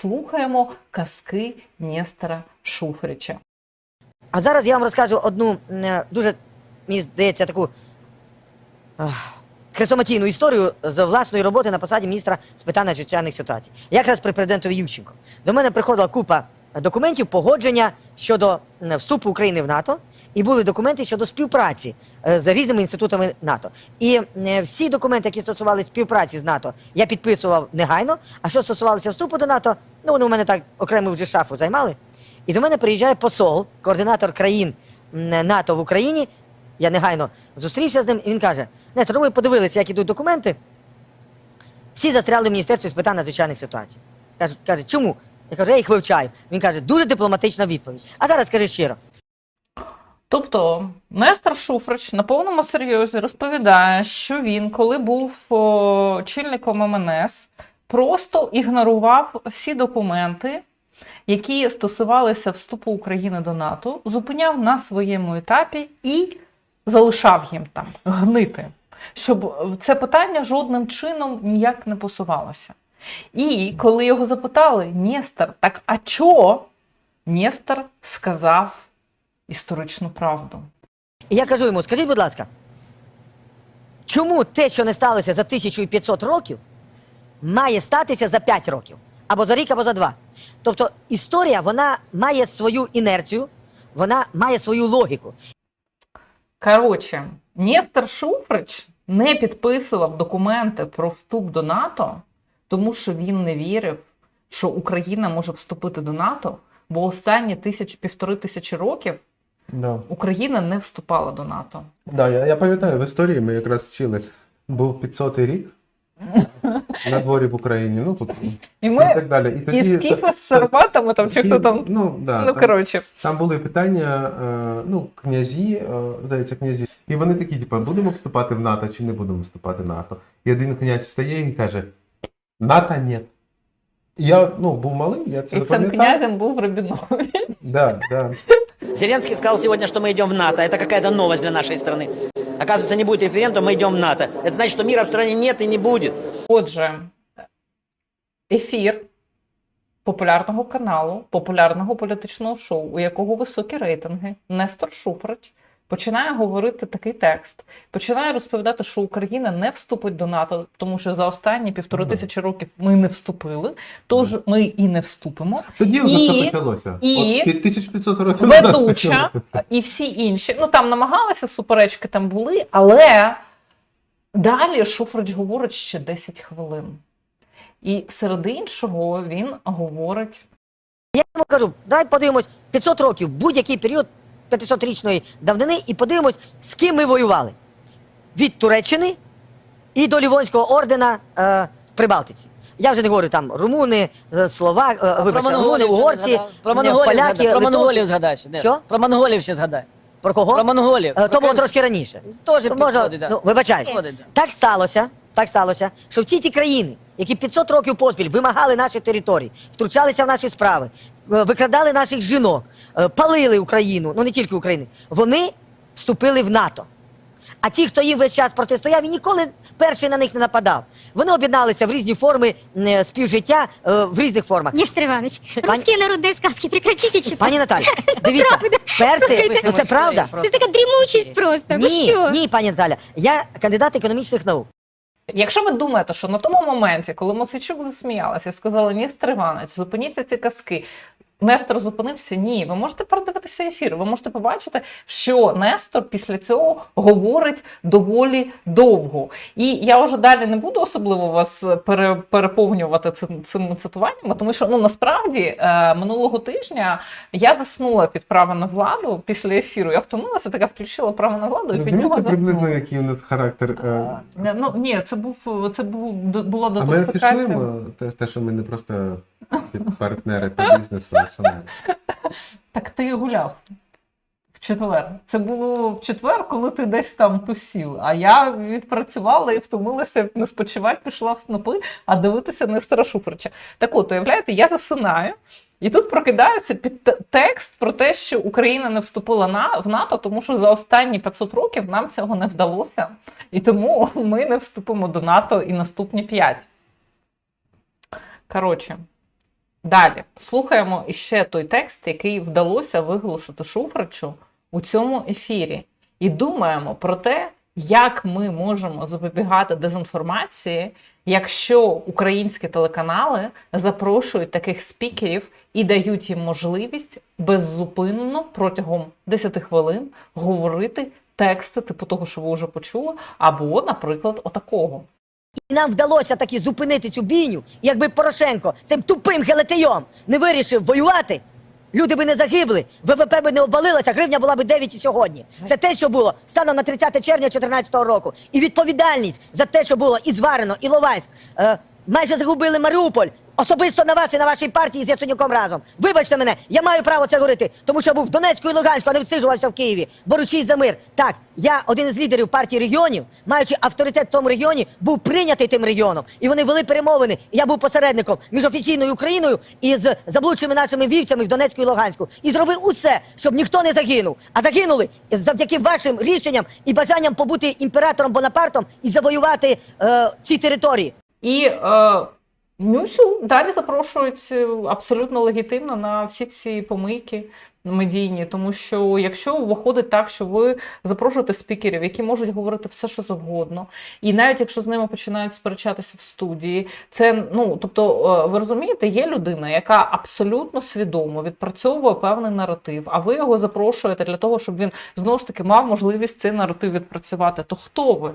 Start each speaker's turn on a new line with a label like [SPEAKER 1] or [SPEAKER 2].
[SPEAKER 1] слухаємо казки Нестора Шуфрича.
[SPEAKER 2] А зараз я вам розкажу одну е, дуже, мені здається, таку хрестоматійну історію з власної роботи на посаді міністра з питань надзвичайних ситуацій. Якраз при президентові Ющенко. До мене приходила купа документів погодження щодо вступу України в НАТО, і були документи щодо співпраці е, з різними інститутами НАТО. І е, всі документи, які стосувалися співпраці з НАТО, я підписував негайно. А що стосувалося вступу до НАТО, ну вони у мене так окремо вже шафу займали. І до мене приїжджає посол, координатор країн НАТО в Україні. Я негайно зустрівся з ним, і він каже: Нестор, ну ми подивилися, як ідуть документи. Всі застряли в міністерстві з питань надзвичайних ситуацій. Каже, каже, чому? Я кажу, я їх вивчаю. Він каже, дуже дипломатична відповідь. А зараз скажи щиро.
[SPEAKER 1] Тобто Нестор Шуфрич на повному серйозі розповідає, що він, коли був о, очільником МНС, просто ігнорував всі документи, які стосувалися вступу України до НАТО, зупиняв на своєму етапі і залишав їм там гнити, щоб це питання жодним чином ніяк не посувалося. І коли його запитали, Нестор, так а чо? Нестор сказав історичну правду.
[SPEAKER 2] Я кажу йому: скажіть, будь ласка, чому те, що не сталося за 1500 років, має статися за 5 років? Або за рік, або за два. Тобто історія вона має свою інерцію, вона має свою логіку.
[SPEAKER 1] Коротше, Нестор Шуфрич не підписував документи про вступ до НАТО, тому що він не вірив, що Україна може вступити до НАТО, бо останні тисяч, півтори тисячі років
[SPEAKER 3] Да.
[SPEAKER 1] Україна не вступала до НАТО.
[SPEAKER 3] Да, я, я пам'ятаю, в історії ми якраз вчили. Був 500 рік на дворі в Україні, ну тут
[SPEAKER 1] І
[SPEAKER 3] і так далі. І тоді
[SPEAKER 1] і скіфи з сарматами там чи хто там.
[SPEAKER 3] Ну, да,
[SPEAKER 1] Ну,
[SPEAKER 3] там,
[SPEAKER 1] коротше,
[SPEAKER 3] там були питання, е, ну, князі, е, здається, князі. І вони такі, типу, будемо вступати в НАТО чи не будемо вступати в НАТО. І один князь встає і каже: НАТО ні. Я ну, був малий, я це
[SPEAKER 1] і цим
[SPEAKER 3] запам'ятав.
[SPEAKER 1] князем був Рабінович.
[SPEAKER 3] Да, да.
[SPEAKER 4] Зеленский сказал сегодня, что мы идем в НАТО. Это какая-то новость для нашей страны. Оказывается, не будет референдума, мы идем в НАТО. Это значит, что мира в стране нет и не будет.
[SPEAKER 1] Отже, ефір популярного каналу, популярного політичного шоу, у якого високі рейтинги, Нестор Шуфрич починає говорити такий текст, починає розповідати, що Україна не вступить до НАТО, тому що за останні півтори
[SPEAKER 3] Ну
[SPEAKER 1] тисячі років ми не вступили, тож ми і не вступимо.
[SPEAKER 3] Тоді вже
[SPEAKER 1] І-
[SPEAKER 3] все почалося.
[SPEAKER 1] і
[SPEAKER 3] От під 1500 років
[SPEAKER 1] Ведуча і всі інші. Ну там намагалися, суперечки там були, але далі Шуфрич говорить ще 10 хвилин. І серед іншого він говорить
[SPEAKER 2] Я йому кажу, давай подивимось 500 років, будь-який період 500-річної давнини, і подивимось, з ким ми воювали. Від Туреччини і до Лівонського ордена е, в Прибалтиці. Я вже не говорю там румуни, е, словак, е, вибачте, румуни, угорці,
[SPEAKER 5] Про монголів
[SPEAKER 2] поляки,
[SPEAKER 5] згадай. Про
[SPEAKER 2] литовці.
[SPEAKER 5] монголів згадай. ще?
[SPEAKER 2] Що?
[SPEAKER 5] Про монголів ще згадай.
[SPEAKER 2] Про кого?
[SPEAKER 5] Про монголів.
[SPEAKER 2] Е, То було трошки раніше.
[SPEAKER 5] Теж
[SPEAKER 2] Ну, може,
[SPEAKER 5] підходить, да.
[SPEAKER 2] ну, вибачайте.
[SPEAKER 5] Підходить, да.
[SPEAKER 2] Так сталося, так сталося, що всі ті країни, які 500 років поспіль вимагали наші території, втручалися в наші справи, е, викрадали наших жінок, е, палили Україну, ну не тільки Україну, вони вступили в НАТО. А ті, хто їм весь час протистояв, і ніколи перший на них не нападав. Вони об'єдналися в різні форми е, співжиття е, в різних формах.
[SPEAKER 6] Нестор Иванович, русские народные сказки прекратите читать.
[SPEAKER 2] Пані Наталі, дивіться, перти,
[SPEAKER 6] Слухайте,
[SPEAKER 2] ну це правда.
[SPEAKER 6] Это такая дремучесть просто. Вы
[SPEAKER 2] Ні,
[SPEAKER 6] что?
[SPEAKER 2] ні, пані Наталя, я кандидат економічних наук.
[SPEAKER 1] Якщо ви думаєте, що на тому моменті, коли Мосичук засміялася сказала Нестор Іванович, зупиніться ці казки. Нестор зупинився. Ні, ви можете передивитися ефір. Ви можете побачити, що Нестор після цього говорить доволі довго. І я вже далі не буду особливо вас пере, переповнювати цим, цими цитуваннями, тому що ну насправді е, минулого тижня я заснула під право на владу після ефіру. Я втомилася, така включила право на владу і
[SPEAKER 3] Ну,
[SPEAKER 1] під нього
[SPEAKER 3] Розумієте приблизно, який у нас характер. е,
[SPEAKER 1] Ну ні, це був це був була
[SPEAKER 3] А ми
[SPEAKER 1] дотифікація.
[SPEAKER 3] пішли, те, те, що ми не просто партнери по бізнесу, а саме.
[SPEAKER 1] Так ти гуляв в четвер. Це було в четвер, коли ти десь там тусів. А я відпрацювала і втомилася не спочивати, пішла в снопи, а дивитися Нестора Шуфрича. Так от, уявляєте, я засинаю. І тут прокидаюся під текст про те, що Україна не вступила на в НАТО, тому що за останні 500 років нам цього не вдалося, і тому ми не вступимо до НАТО і наступні 5. Коротше, Далі слухаємо іще той текст, який вдалося виголосити Шуфричу у цьому ефірі, і думаємо про те, як ми можемо запобігати дезінформації, якщо українські телеканали запрошують таких спікерів і дають їм можливість беззупинно протягом 10 хвилин говорити тексти, типу того, що ви вже почули, або, наприклад, отакого.
[SPEAKER 2] І нам вдалося таки зупинити цю бійню, якби Порошенко цим тупим гелетейом не вирішив воювати, люди би не загибли, ВВП би не обвалилося, гривня була би 9 і сьогодні. Це те, що було станом на 30 червня 2014 року. І відповідальність за те, що було і Зварено, і Ловайськ, е, майже загубили Маріуполь. Особисто на вас і на вашій партії з Яценюком разом. Вибачте мене, я маю право це говорити, тому що був в Донецьку і Луганську, а не відсиджувався в Києві, борючись за мир. Так, я один із лідерів партії регіонів, маючи авторитет в тому регіоні, був прийнятий тим регіоном. І вони вели перемовини. І я був посередником між офіційною Україною і з заблудшими нашими вівцями в Донецьку і Луганську. І зробив усе, щоб ніхто не загинув. А загинули завдяки вашим рішенням і бажанням побути імператором Бонапартом і завоювати е, ці території.
[SPEAKER 1] І е, Нюсю далі запрошують е, абсолютно легітимно на всі ці помийки медійні, тому що якщо виходить так, що ви запрошуєте спікерів, які можуть говорити все, що завгодно, і навіть якщо з ними починають сперечатися в студії, це ну тобто, е, ви розумієте, є людина, яка абсолютно свідомо відпрацьовує певний наратив, а ви його запрошуєте для того, щоб він знову ж таки мав можливість цей наратив відпрацювати. То хто ви?